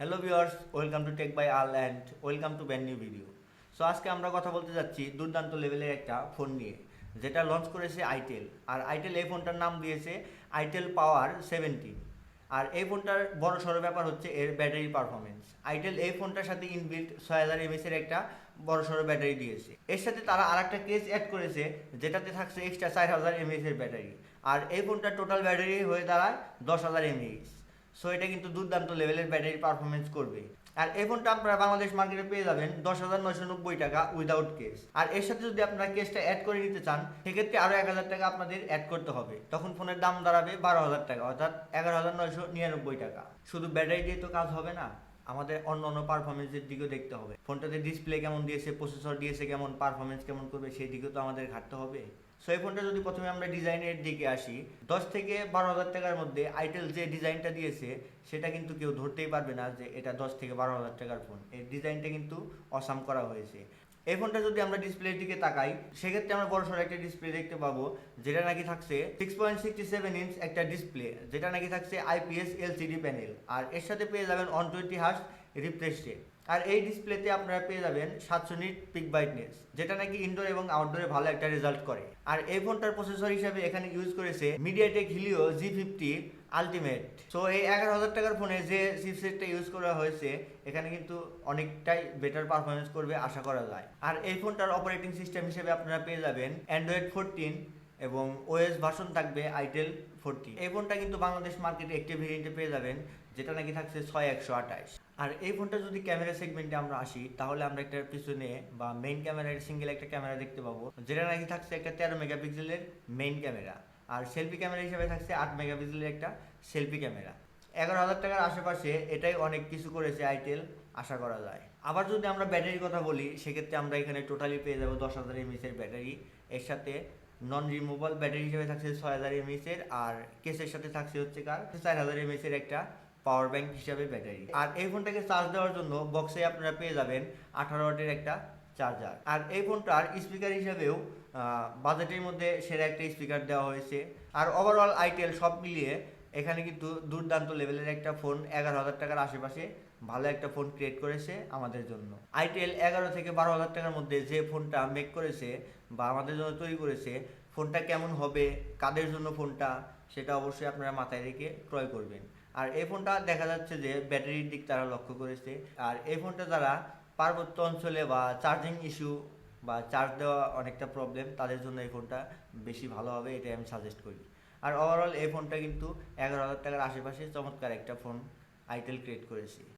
Hello viewers welcome to tech by Al and welcome to brand new video so আজকে আমরা কথা বলতে যাচ্ছি দুর্দান্ত লেভেলের একটা ফোন নিয়ে, যেটা লঞ্চ করেছে আইটেল আর আইটেল এই ফোনটার নাম দিয়েছে আইটেল পাওয়ার সেভেন্টিন আর এই ফোনটার বড় সড়ো ব্যাপার হচ্ছে এর ব্যাটারি পারফরমেন্স আইটেল এই ফোনটার সাথে ইনবিল্ট ছয় হাজার এমএসের একটা বড় সড়ো ব্যাটারি দিয়েছে। এর সাথে তারা আর একটা কেস অ্যাড করেছে, যেটাতে থাকছে এক্সট্রা চার হাজার এমএসের ব্যাটারি আর এই ফোনটার টোটাল ব্যাটারি হয়ে দাঁড়ায় দশ হাজার এমএইচ সো এটা কিন্তু দুর্দান্ত লেভেলের ব্যাটারি পারফরমেন্স করবে। আর এই ফোনটা আপনারা বাংলাদেশ মার্কেটে পেয়ে যাবেন দশ হাজার নয়শো নব্বই টাকা উইদাউট কেস আর এর সাথে যদি আপনারা কেসটা অ্যাড করে নিতে চান, সেক্ষেত্রে আরও এক হাজার টাকা আপনাদের অ্যাড করতে হবে। তখন ফোনের দাম দাঁড়াবে বারো হাজার টাকা, অর্থাৎ এগারো হাজার নয়শো নিরানব্বই টাকা। শুধু ব্যাটারি দিয়ে তো কাজ হবে না। আমাদের অন্য অন্য পারফরমেন্সের দিকেও দেখতে হবে। ফোনটাতে ডিসপ্লে কেমন দিয়েছে প্রসেসর দিয়েছে কেমন পারফরমেন্স কেমন করবে, সেই দিকেও তো আমাদের ঘাটতে হবে। সো এই ফোনটা যদি প্রথমে আমরা ডিজাইনের দিকে আসি, দশ থেকে বারো হাজার টাকার মধ্যে আইটেল যে ডিজাইনটা দিয়েছে, সেটা কিন্তু কেউ ধরতেই পারবে না যে এটা দশ থেকে বারো হাজার টাকার ফোন এই ডিজাইনটা কিন্তু অসাম করা হয়েছে। এই ফোনটা যদি আমরা ডিসপ্লের দিকে তাকাই, সেক্ষেত্রে আমরা বড় সড়ো একটা ডিসপ্লে দেখতে পাবো, যেটা নাকি থাকছে six point sixty seven inch একটা ডিসপ্লে যেটা নাকি থাকছে আইপিএস এলসিডি প্যানেল আর এর সাথে পেয়ে যাবেন one twenty hertz refresh rate আর এই ডিসপ্লেতে আপনারা পেয়ে যাবেন সাতশো নিট পিক ব্রাইটনেস যেটা নাকি ইনডোর এবং আউটডোরে ভালো একটা রেজাল্ট করে। আর এই ফোনটার প্রসেসর হিসাবে এখানে ইউজ করেছে MediaTek Helio G fifty ultimate so এই এগারো হাজার টাকার ফোনে যে চিপসেটটা ইউজ করা হয়েছে, এখানে কিন্তু অনেকটাই বেটার পারফরমেন্স করবে, আশা করা যায়। আর এই ফোনটার অপারেটিং সিস্টেম হিসেবে আপনারা পেয়ে যাবেন অ্যান্ড্রয়েড ফোরটিন এবং ওএস ভার্সন থাকবে আইটেল ফোরটি। এই ফোনটা কিন্তু বাংলাদেশ মার্কেটে একটি ভেরিয়েন্টে পেয়ে যাবেন, যেটা নাকি থাকছে ছয় একশো আঠাশ। আর এই ফোনটা যদি ক্যামেরা সেগমেন্টে আমরা আসি, তাহলে আমরা একটা পিছনে বা মেইন ক্যামেরার সিঙ্গেল একটা ক্যামেরা দেখতে পাবো, যেটা নাকি থাকছে একটা তেরো মেগাপিক্সেলের মেইন ক্যামেরা আর সেলফি ক্যামেরা হিসেবে থাকছে আট মেগাপিক্সেলের একটা সেলফি ক্যামেরা এগারো হাজার টাকার আশেপাশে এটাই অনেক কিছু করেছে আইটেল, আশা করা যায়। আবার যদি আমরা ব্যাটারির কথা বলি, সেক্ষেত্রে আমরা এখানে টোটালি পেয়ে যাব দশ হাজার এমএসের ব্যাটারি। এর সাথে নন রিমুভাল ব্যাটারি হিসেবে থাকছে ছয় হাজার এমএসের আর কেসের সাথে থাকছে হচ্ছে কার? চার হাজার এমএসের একটা পাওয়ার ব্যাংক হিসাবে ব্যাটারি আর এই ফোনটাকে চার্জ দেওয়ার জন্য বক্সে আপনারা পেয়ে যাবেন আঠারো ওয়াটের একটা চার্জার আর এই ফোনটার স্পিকার হিসাবেও বাজেটের মধ্যে সেরা একটা স্পিকার দেওয়া হয়েছে। আর ওভারঅল আইটেল সব মিলিয়ে এখানে কিন্তু দুর্দান্ত লেভেলের একটা ফোন এগারো হাজার টাকার আশেপাশে ভালো একটা ফোন ক্রিয়েট করেছে আমাদের জন্য। আইটেল এগারো থেকে বারো হাজার টাকার মধ্যে যে ফোনটা মেক করেছে বা আমাদের জন্য তৈরি করেছে ফোনটা কেমন হবে, কাদের জন্য ফোনটা সেটা অবশ্যই আপনারা মাথায় রেখে ক্রয় করবেন। আর এই ফোনটা দেখা যাচ্ছে যে ব্যাটারির দিক তারা লক্ষ্য করেছে। আর এই ফোনটা যারা পার্বত্য অঞ্চলে বা চার্জিং ইস্যু বা চার্জ দেওয়া অনেকটা প্রবলেম তাদের জন্য এই ফোনটা বেশি ভালো হবে এটাই আমি সাজেস্ট করি। আর ওভারঅল এই ফোনটা কিন্তু এগারো হাজার টাকার আশেপাশে চমৎকার একটা ফোন আইটেল ক্রিয়েট করেছে।